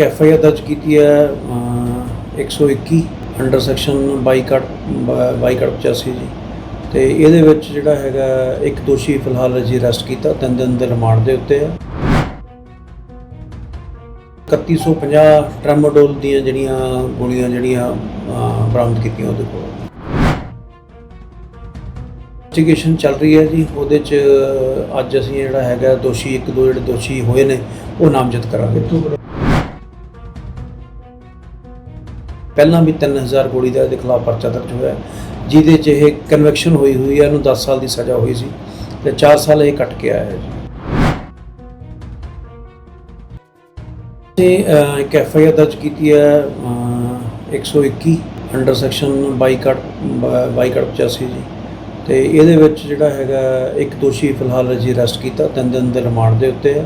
F I R ਦਰਜ ਕੀਤੀ ਹੈ ਅਹ, 121 ਅੰਡਰ ਸੈਕਸ਼ਨ 22 ਕੱਟ 22 85 ਜੀ। ਤੇ ਇਹਦੇ ਵਿੱਚ ਜਿਹੜਾ ਹੈਗਾ ਇੱਕ ਦੋਸ਼ੀ ਫਿਲਹਾਲ ਜੀ ਅਰੈਸਟ ਕੀਤਾ ਤਿੰਨ ਦਿਨ ਦੇ ਰਿਮਾਂਡ ਦੇ ਉੱਤੇ ਹੈ। 3150 ਟ੍ਰੈਮੋਡੋਲ ਦੀਆਂ ਜਿਹੜੀਆਂ ਗੋਲੀਆਂ ਜਿਹੜੀਆਂ ਬਰਾਮਦ ਕੀਤੀਆਂ ਉਹਦੇ ਕੋਲ। ਇਨਵੈਸਟੀਗੇਸ਼ਨ ਚੱਲ ਰਹੀ ਹੈ ਜੀ ਉਹਦੇ ਚ ਅੱਜ ਅਸੀਂ ਜਿਹੜਾ ਹੈਗਾ ਦੋਸ਼ੀ ਇੱਕ ਦੋ ਜਿਹੜੇ ਦੋਸ਼ੀ ਹੋਏ ਨੇ ਉਹ ਨਾਮਜ਼ਦ ਕਰਾਂਗੇ। ਪਹਿਲਾਂ ਵੀ 3000 ਗੋਲੀ ਦਾ ਇਹਦੇ ਖਿਲਾਫ ਪਰਚਾ ਦਰਜ ਹੋਇਆ ਜਿਹਦੇ 'ਚ ਇਹ ਕਨਵੈਕਸ਼ਨ ਹੋਈ ਹੋਈ ਹੈ ਇਹਨੂੰ 10 ਸਾਲ ਦੀ ਸਜ਼ਾ ਹੋਈ ਸੀ ਤੇ 4 ਸਾਲ ਇਹ ਕੱਟ ਕੇ ਆਇਆ ਹੈ ਜੀ। ਤੇ ਇੱਕ ਐਫ ਆਈ ਆਰ ਦਰਜ ਕੀਤੀ ਹੈ ਅਹ, 121 ਅੰਡਰ ਸੈਕਸ਼ਨ 22 ਕੱਟ 22 ਕੱਟ 85 ਜੀ। ਤੇ ਇਹਦੇ ਵਿੱਚ ਜਿਹੜਾ ਹੈਗਾ ਇੱਕ ਦੋਸ਼ੀ ਫਿਲਹਾਲ ਜੀ ਅਰੈਸਟ ਕੀਤਾ ਤਿੰਨ ਦਿਨ ਦੇ ਰਿਮਾਂਡ ਦੇ ਉੱਤੇ ਹੈ।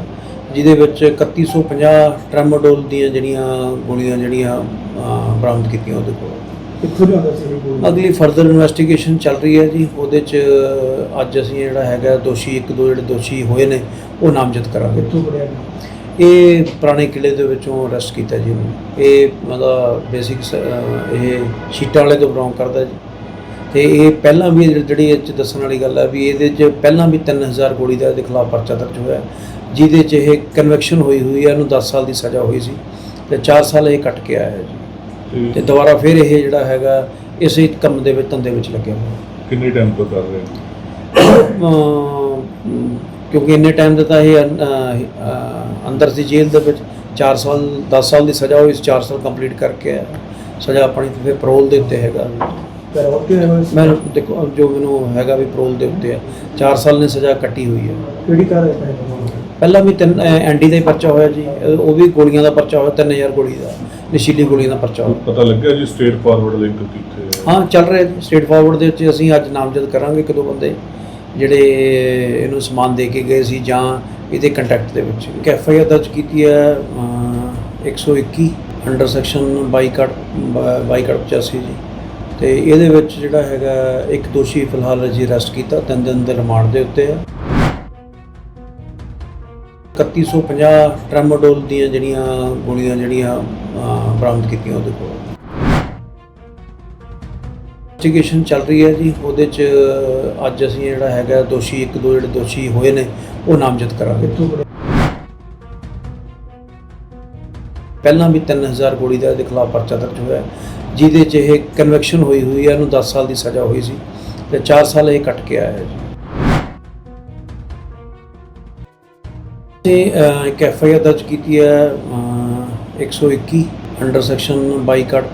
ਜਿਹਦੇ ਵਿੱਚ 3150 ਟ੍ਰੈਮੋਡੋਲ ਦੀਆਂ ਜਿਹੜੀਆਂ ਗੋਲੀਆਂ ਜਿਹੜੀਆਂ ਬਰਾਮਦ ਕੀਤੀਆਂ ਉਹਦੇ ਕੋਲ। ਕਿੱਥੋਂ ਲਿਆਉਂਦਾ ਸੀ ਇਹ ਗੋਲੀ? ਅਗਲੀ ਫਰਦਰ ਇਨਵੈਸਟੀਗੇਸ਼ਨ ਚੱਲ ਰਹੀ ਹੈ ਜੀ। ਉਹਦੇ ਚ ਅੱਜ ਅਸੀਂ ਜਿਹੜਾ ਹੈਗਾ ਦੋਸ਼ੀ ਇੱਕ ਦੋ ਜਿਹੜੇ ਦੋਸ਼ੀ ਹੋਏ ਨੇ ਉਹ ਨਾਮਜ਼ਦ ਕਰਾਂਗੇ। ਕਿੱਥੋਂ ਫੜਿਆ ਇਹ ਪੁਰਾਣੇ ਕਿਲੇ ਦੇ ਵਿੱਚੋਂ ਅਰੈਸਟ ਕੀਤਾ ਜੀ ਉਹਨੂੰ। ਇਹ ਮਤਲਬ ਬੇਸਿਕ ਇਹ ਸ਼ੀਟਾਂ ਵਾਲੇ ਤੋਂ ਬਿਲੋਂਗ ਕਰਦਾ ਜੀ। ਤੇ ਇਹ ਪਹਿਲਾਂ ਵੀ ਜਿਹੜੀ ਇਹ 'ਚ ਦੱਸਣ ਵਾਲੀ ਗੱਲ ਹੈ ਵੀ ਇਹਦੇ 'ਚ ਪਹਿਲਾਂ ਵੀ 3000 ਗੋਲੀ ਦਾ ਇਹਦੇ ਖਿਲਾਫ ਪਰਚਾ ਦਰਜ ਹੋਇਆ। ਜਿਹਦੇ 'ਚ ਇਹ ਕਨਵੈਕਸ਼ਨ ਹੋਈ ਹੋਈ ਹੈ ਇਹਨੂੰ 10 ਸਾਲ ਦੀ ਸਜ਼ਾ ਹੋਈ ਸੀ ਤੇ 4 ਸਾਲ ਇਹ ਕੱਟ ਕੇ ਆਇਆ ਹੈ ਜੀ ਤੇ ਦੁਬਾਰਾ ਫਿਰ ਇਹ ਜਿਹੜਾ ਹੈਗਾ ਇਸੇ ਕੰਮ ਦੇ ਵਿੱਚ ਧੰਦੇ ਵਿੱਚ ਲੱਗਿਆ ਹੋਇਆ। ਕਿੰਨੇ ਟਾਈਮ ਤੋਂ ਕਰ ਰਹੇ ਹੋ? ਕਿਉਂਕਿ ਇੰਨੇ ਟਾਈਮ ਦਾ ਤਾਂ ਇਹ ਅੰਦਰ ਸੀ ਜੇਲ੍ਹ ਦੇ ਵਿੱਚ 4 ਸਾਲ 10 ਸਾਲ ਦੀ ਸਜ਼ਾ ਹੋਈ ਸੀ 4 ਸਾਲ ਕੰਪਲੀਟ ਕਰਕੇ ਆਇਆ। ਸਜ਼ਾ ਆਪਣੀ ਤੇ ਫਿਰ ਪੈਰੋਲ ਦੇ ਉੱਤੇ ਹੈਗਾ? ਮੈਂ ਦੇਖੋ ਜੋ ਮੈਨੂੰ ਹੈਗਾ ਵੀ ਪੈਰੋਲ ਦੇ ਉੱਤੇ ਆ 4 ਸਾਲ ਨੇ ਸਜ਼ਾ ਕੱਟੀ ਹੋਈ ਹੈ ਕਿਹੜੀ ਕਾਰ ਹੈ ਪਹਿਲਾਂ ਵੀ ਤਿੰਨ ਐਨਡੀ ਦਾ ਹੀ ਪਰਚਾ ਹੋਇਆ ਜੀ। ਉਹ ਵੀ ਗੋਲੀਆਂ ਦਾ ਪਰਚਾ ਹੋਇਆ 3000 ਗੋਲੀ ਦਾ। ਨਸ਼ੀਲੀ ਗੋਲੀਆਂ ਦਾ ਪਰਚਾ ਹੋਇਆ। ਪਤਾ ਲੱਗਿਆ ਜੀ ਸਟੇਟ ਫਾਰਵਰਡ ਲਿੰਕ ਕਿੱਥੇ ਹੈ? ਹਾਂ ਚੱਲ ਰਿਹਾ ਸਟੇਟ ਫਾਰਵਰਡ ਦੇ ਵਿੱਚ ਅਸੀਂ ਅੱਜ ਨਾਮਜ਼ਦ ਕਰਾਂਗੇ ਇੱਕ ਦੋ ਬੰਦੇ ਜਿਹੜੇ ਇਹਨੂੰ ਸਮਾਨ ਦੇ ਕੇ ਗਏ ਸੀ ਜਾਂ ਇਹਦੇ ਕੰਟੈਕਟ ਦੇ ਵਿੱਚ। ਇੱਕ ਐਫ ਆਈ ਆਰ ਦਰਜ ਕੀਤੀ ਹੈ ਅਹ, 121 ਅੰਡਰ ਸੈਕਸ਼ਨ 22 ਕੱਟ 22 ਕੱਟ 85 ਜੀ। ਤੇ ਇਹਦੇ ਵਿੱਚ ਜਿਹੜਾ ਹੈਗਾ ਇੱਕ ਦੋਸ਼ੀ ਫਿਲਹਾਲ ਜੀ ਅਰੈਸਟ ਕੀਤਾ ਤਿੰਨ ਦਿਨ ਦੇ ਰਿਮਾਂਡ ਦੇ ਉੱਤੇ ਹੈ। 3150 ਟ੍ਰੈਮੋਡੋਲ ਦੀਆਂ ਜਿਹੜੀਆਂ ਗੋਲੀਆਂ ਜਿਹੜੀਆਂ ਬਰਾਮਦ ਕੀਤੀਆਂ ਉਹਦੇ ਕੋਲ। ਇਨਵੈਸਟੀਗੇਸ਼ਨ ਚੱਲ ਰਹੀ ਹੈ ਜੀ। ਉਹਦੇ ਚ ਅੱਜ ਅਸੀਂ ਜਿਹੜਾ ਹੈਗਾ, ਦੋਸ਼ੀ ਇੱਕ, ਦੋ ਜਿਹੜੇ ਦੋਸ਼ੀ ਹੋਏ ਨੇ, ਉਹ ਨਾਮਜ਼ਦ ਕਰਾਂਗੇ। ਪਹਿਲਾਂ ਵੀ 3000 ਗੋਲੀ ਦਾ ਇਹਦੇ ਖਿਲਾਫ ਪਰਚਾ ਦਰਜ ਹੋਇਆ। ਜਿਹਦੇ 'ਚ ਇਹ ਕਨਵੈਕਸ਼ਨ ਹੋਈ ਹੋਈ ਹੈ ਇਹਨੂੰ 10 ਸਾਲ ਦੀ ਸਜ਼ਾ ਹੋਈ ਸੀ। ਤੇ 4 ਸਾਲ ਇਹ ਕੱਟ ਕੇ ਆਇਆ ਹੈ ਜੀ। ਤੇ ਇੱਕ ਐਫ ਆਈ ਆਰ ਦਰਜ ਕੀਤੀ ਹੈ ਅਹ, 121 ਅੰਡਰ ਸੈਕਸ਼ਨ 22 ਕੱਟ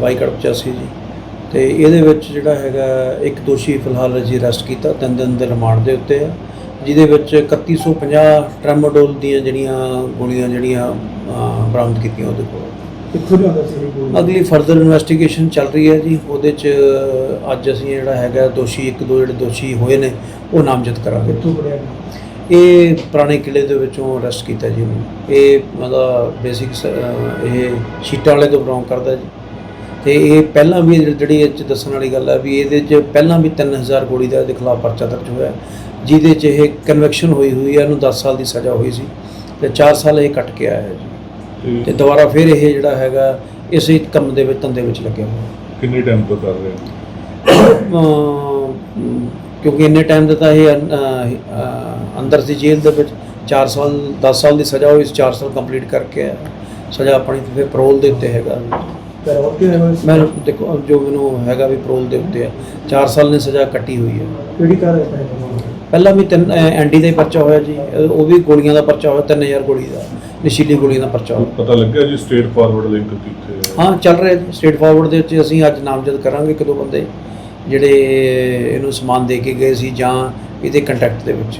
22 ਕੱਟ 85 ਜੀ। ਤੇ ਇਹਦੇ ਵਿੱਚ ਜਿਹੜਾ ਹੈਗਾ ਇੱਕ ਦੋਸ਼ੀ ਫਿਲਹਾਲ ਜੀ ਅਰੈਸਟ ਕੀਤਾ ਤਿੰਨ ਦਿਨ ਦੇ ਰਿਮਾਂਡ ਦੇ ਉੱਤੇ ਹੈ ਜਿਹਦੇ ਵਿੱਚ 3150 ਟ੍ਰੈਮੋਡੋਲ ਦੀਆਂ ਜਿਹੜੀਆਂ ਗੋਲੀਆਂ ਜਿਹੜੀਆਂ ਬਰਾਮਦ ਕੀਤੀਆਂ ਉਹਦੇ ਕੋਲ। ਕਿੱਥੋਂ ਲਿਆਉਂਦਾ ਸੀ ਇਹ ਗੋਲੀ? ਅਗਲੀ ਫਰਦਰ ਇਨਵੈਸਟੀਗੇਸ਼ਨ ਚੱਲ ਰਹੀ ਹੈ ਜੀ ਉਹਦੇ ਚ ਅੱਜ ਅਸੀਂ ਜਿਹੜਾ ਹੈਗਾ ਦੋਸ਼ੀ ਇੱਕ ਦੋ ਜਿਹੜੇ ਦੋਸ਼ੀ ਹੋਏ ਨੇ ਉਹ ਨਾਮਜ਼ਦ ਕਰਾਂਗੇ। ਕਿੱਥੋਂ ਇਹ ਪੁਰਾਣੇ ਕਿਲੇ ਦੇ ਵਿੱਚੋਂ ਅਰੈਸਟ ਕੀਤਾ ਜੀ ਉਹਨੂੰ। ਇਹ ਮਤਲਬ ਬੇਸਿਕ ਇਹ ਸ਼ੀਟਾਂ ਵਾਲੇ ਤੋਂ ਬਿਲੋਂਗ ਕਰਦਾ ਜੀ। ਤੇ ਇਹ ਪਹਿਲਾਂ ਵੀ ਜਿਹੜੀ ਇਹ 'ਚ ਦੱਸਣ ਵਾਲੀ ਗੱਲ ਹੈ ਵੀ ਇਹਦੇ 'ਚ ਪਹਿਲਾਂ ਵੀ 3000 ਗੋਲੀ ਦਾ ਇਹਦੇ ਖਿਲਾਫ ਪਰਚਾ ਦਰਜ ਹੋਇਆ। ਜਿਹਦੇ 'ਚ ਇਹ ਕਨਵੈਕਸ਼ਨ ਹੋਈ ਹੋਈ ਹੈ ਇਹਨੂੰ 10 ਸਾਲ ਦੀ ਸਜ਼ਾ ਹੋਈ ਸੀ। ਤੇ 4 ਸਾਲ ਇਹ ਕੱਟ ਕੇ ਆਇਆ ਹੈ ਜੀ। ਤੇ ਦੁਬਾਰਾ ਫਿਰ ਇਹ ਜਿਹੜਾ ਹੈਗਾ ਇਸੇ ਕੰਮ ਦੇ ਵਿੱਚ ਧੰਦੇ ਵਿੱਚ ਲੱਗਿਆ ਹੋਇਆ। ਕਿੰਨੇ ਟਾਈਮ ਤੋਂ ਕਰ ਰਹੇ? ਹੋ ਕਿਉਂਕਿ ਇੰਨੇ ਟਾਈਮ ਦਾ ਤਾਂ ਇਹ ਅੰਦਰ ਸੀ ਜੇਲ੍ਹ ਦੇ ਵਿੱਚ 4 ਸਾਲ 10 ਸਾਲ ਦੀ ਸਜ਼ਾ ਹੋਈ ਸੀ 4 ਸਾਲ ਕੰਪਲੀਟ ਕਰਕੇ ਆਇਆ। ਸਜ਼ਾ ਆਪਣੀ ਤੇ ਫਿਰ ਪੈਰੋਲ ਦੇ ਉੱਤੇ ਹੈਗਾ। ਪਰ ਹੋਰ ਕਿਹਨੇ ਹੋਇਆ ਸੀ? ਮੈਂ ਦੇਖੋ ਜੋ ਮੈਨੂੰ ਹੈਗਾ ਵੀ ਪੈਰੋਲ ਦੇ ਉੱਤੇ ਆ। 4 ਸਾਲ ਨੇ ਸਜ਼ਾ ਕੱਟੀ ਹੋਈ ਹੈ। ਕਿਹੜੀ ਕਾਰ ਹੈ ਪਹਿਲਾਂ ਵੀ ਤਿੰਨ ਐਨਡੀ ਦਾ ਹੀ ਪਰਚਾ ਹੋਇਆ ਜੀ। ਉਹ ਵੀ ਗੋਲੀਆਂ ਦਾ ਪਰਚਾ ਹੋਇਆ 3000 ਗੋਲੀ ਦਾ ਨਸ਼ੀਲੀ ਗੋਲੀਆਂ ਦਾ ਪਰਚਾ ਹੋਇਆ। ਪਤਾ ਲੱਗਿਆ ਜੀ ਸਟੇਟ ਫਾਰਵਰਡ ਲਿੰਕ ਕਿੱਥੇ ਹੈ? ਹਾਂ ਚੱਲ ਰਿਹਾ ਸਟੇਟ ਫਾਰਵਰਡ ਦੇ ਵਿੱਚ ਅਸੀਂ ਅੱਜ ਨਾਮਜ਼ਦ ਕਰਾਂਗੇ ਇੱਕ ਦੋ ਬੰਦੇ ਜਿਹੜੇ ਇਹਨੂੰ ਸਮਾਨ ਦੇ ਕੇ ਗਏ ਸੀ ਜਾਂ ਇਹਦੇ ਕੰਟੈਕਟ ਦੇ ਵਿੱਚ।